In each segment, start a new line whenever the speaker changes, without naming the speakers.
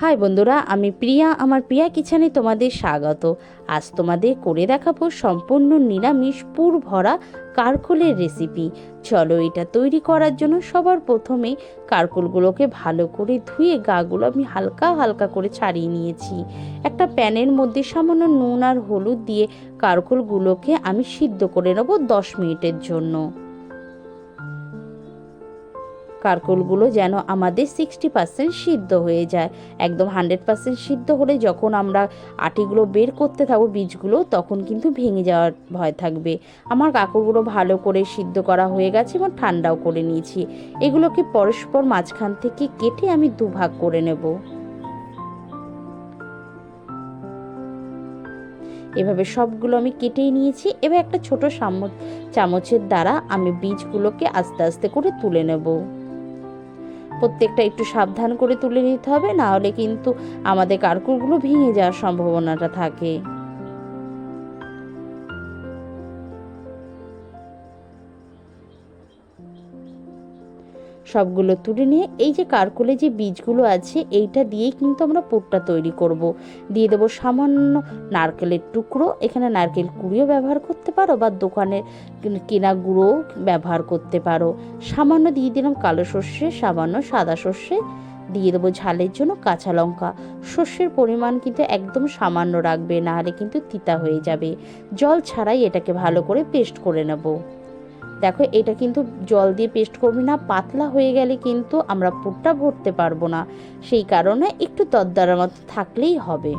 High বন্ধুরা, আমি প্রিয়া, আমার প্রিয়া কিচেনে তোমাদের স্বাগত। আজ তোমাদের করে দেখাবো সম্পূর্ণ নিরামিষ পুর ভরা কারকোলের রেসিপি চলো এটা তৈরি করার জন্য সবার প্রথমে কারকোলগুলোকে ভালো করে ধুয়ে গাগুলো আমি হালকা হালকা করে ছাড়িয়ে নিয়েছি। একটা প্যানের মধ্যে সামান্য নুন আর হলুদ দিয়ে কারকোলগুলোকে আমি সিদ্ধ করে নেব দশ মিনিটের জন্য। কারকোলগুলো যেন আমাদের সিক্সটি পার্সেন্ট সিদ্ধ হয়ে যায়। একদম হান্ড্রেড পার্সেন্ট সিদ্ধ হলে যখন আমরা আটিগুলো বের করতে থাকব বীজগুলো, তখন কিন্তু ভেঙে যাওয়ার ভয় থাকবে। আমার কাকড়গুলো ভালো করে সিদ্ধ করা হয়ে গেছে এবং ঠান্ডাও করে নিয়েছি। এগুলোকে পরস্পর মাঝখান থেকে কেটে আমি দুভাগ করে নেব। এভাবে সবগুলো আমি কেটেই নিয়েছি। এবার একটা ছোট চামচের দ্বারা আমি বীজগুলোকে আস্তে আস্তে করে তুলে নেব। প্রত্যেকটা একটু সাবধান করে তুলে নিতে হবে, না হলে কিন্তু আমাদের কারকুরগুলো ভেঙে যাওয়ার সম্ভাবনাটা থাকে। সবগুলো তুলে নিয়ে এই যে কারকুলে যে বীজগুলো আছে, এইটা দিয়েই কিন্তু আমরা পুরটা তৈরি করব। দিয়ে দেবো সামান্য নারকেলের টুকরো। এখানে নারকেল কুড়িও ব্যবহার করতে পারো বা দোকানের কেনা গুঁড়ো ব্যবহার করতে পারো। সামান্য দিয়ে দিলাম কালো সর্ষে, সামান্য সাদা সর্ষে। দিয়ে দেবো ঝালের জন্য কাঁচা লঙ্কা। সর্ষের পরিমাণ কিন্তু একদম সামান্য রাখবে, নাহলে কিন্তু তিতা হয়ে যাবে। জল ছাড়াই এটাকে ভালো করে পেস্ট করে নেব। দেখো, এটা কিন্তু জল দিয়ে পেস্ট করবি না, পাতলা হয়ে গেলে কিন্তু আমরা পুরটা ভরতে পারব না। সেই কারণে একটু তদ্দারার মতো থাকলেই হবে।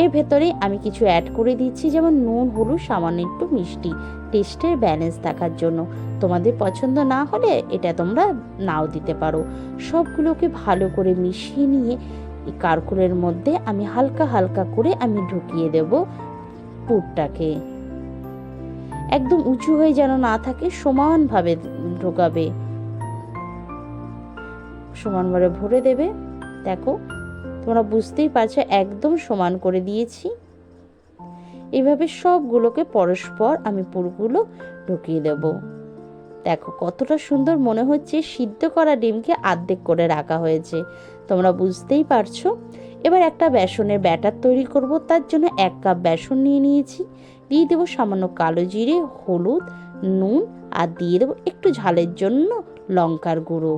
এর ভেতরে আমি কিছু অ্যাড করে দিচ্ছি, যেমন নুন, হলুদ, সামান্য একটু মিষ্টি। টেস্টের ব্যালেন্স থাকার জন্য। তোমাদের পছন্দ না হলে এটা তোমরা নাও দিতে পারো। সবগুলোকে ভালো করে মিশিয়ে নিয়ে এই কারকুলের মধ্যে আমি হালকা হালকা করে আমি ঢুকিয়ে দেব পুরটাকে। একদম উঁচু হয়ে যেন না থাকে, সমানভাবে ঢোকাবে। সমানভাবে ভরে দেবে। দেখো, তোমরা বুঝতেই পারছ, একদম সমান করে দিয়েছি। এভাবে সবগুলোকে পরস্পর আমি পুরগুলো ঢুকিয়ে দেব। দেখো, কতটা সুন্দর মনে হচ্ছে, সিদ্ধ করা ডিমকে আর্ধেক করে রাখা হয়েছে। তোমরা বুঝতেই পারছ। এবার একটা বেসনের ব্যাটার তৈরি করব, তার জন্য এক কাপ বেসন নিয়ে নিয়েছি। দিয়ে দেবো সামান্য কালো জিরে, হলুদ, নুন আর দিয়ে দেবো একটু ঝালের জন্য লঙ্কার গুঁড়ো।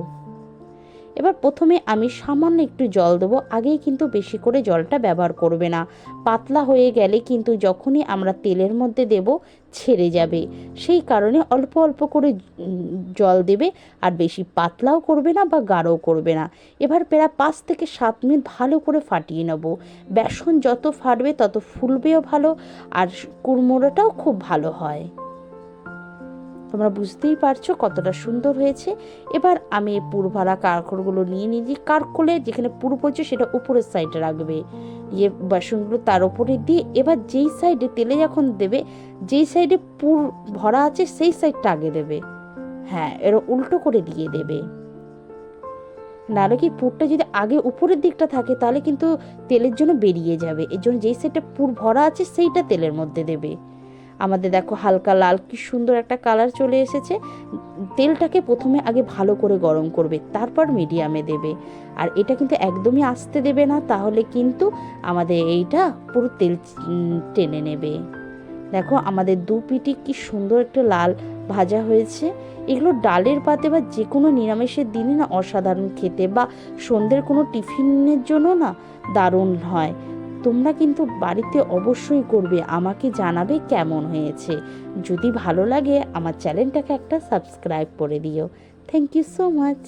এবার প্রথমে আমি সামান্য একটু জল দেবো, আগেই কিন্তু বেশি করে জলটা ব্যবহার করবে না। পাতলা হয়ে গেলে কিন্তু যখনই আমরা তেলের মধ্যে দেব, ছেড়ে যাবে। সেই কারণে অল্প অল্প করে জল দেবে, আর বেশি পাতলাও করবে না বা গাঢ়ও করবে না। এবার প্রায় পাঁচ থেকে সাত মিনিট ভালো করে ফাটিয়ে নেব। বেসন যত ফাটবে তত ফুলবেও ভালো, আর কুড়মোড়াটাও খুব ভালো হয়। তোমরা বুঝতেই পারছ কতটা সুন্দর হয়েছে। এবার আমি এই পুরভালা কারকরগুলো নিয়ে নিয়েছি কারকলে যেখানে পুর পড়ছে সেটা উপরের সাইডে রাখবে। ইয়ে বাসনগুলো তার উপরে দিয়ে এবার যেই সাইডে তেলে যখন দেবে, যেই সাইডে পুর ভরা আছে সেই সাইডটা আগে দেবে। হ্যাঁ এর উল্টো করে দিয়ে দেবে। নাহলে কি পুরটা যদি আগে উপরের দিকটা থাকে, তাহলে কিন্তু তেলের জন্য বেরিয়ে যাবে। এর জন্য যেই সাইডটা পুর ভরা আছে সেইটা তেলের মধ্যে দেবে। আমাদের দেখো হালকা লাল, কি সুন্দর একটা কালার চলে এসেছে। তেলটাকে প্রথমে আগে ভালো করে গরম করবে, তারপর মিডিয়ামে দেবে। আর এটা কিন্তু একদমই আসতে দেবে না, তাহলে কিন্তু আমাদের এইটা পুরো তেল টেনে নেবে। দেখো আমাদের দু পিটি কি সুন্দর একটা লাল ভাজা হয়েছে। এগুলো ডালের পাতে বা যে কোনো নিরামিষের দিনে না অসাধারণ খেতে বা সন্ধ্যের কোনো টিফিনের জন্য না দারুণ হয়। তোমরা কিন্তু বাড়িতে অবশ্যই করবে। আমাকে জানাবে কেমন হয়েছে। যদি ভালো লাগে, আমার চ্যানেলটাকে একটা সাবস্ক্রাইব করে দিও। Thank you so much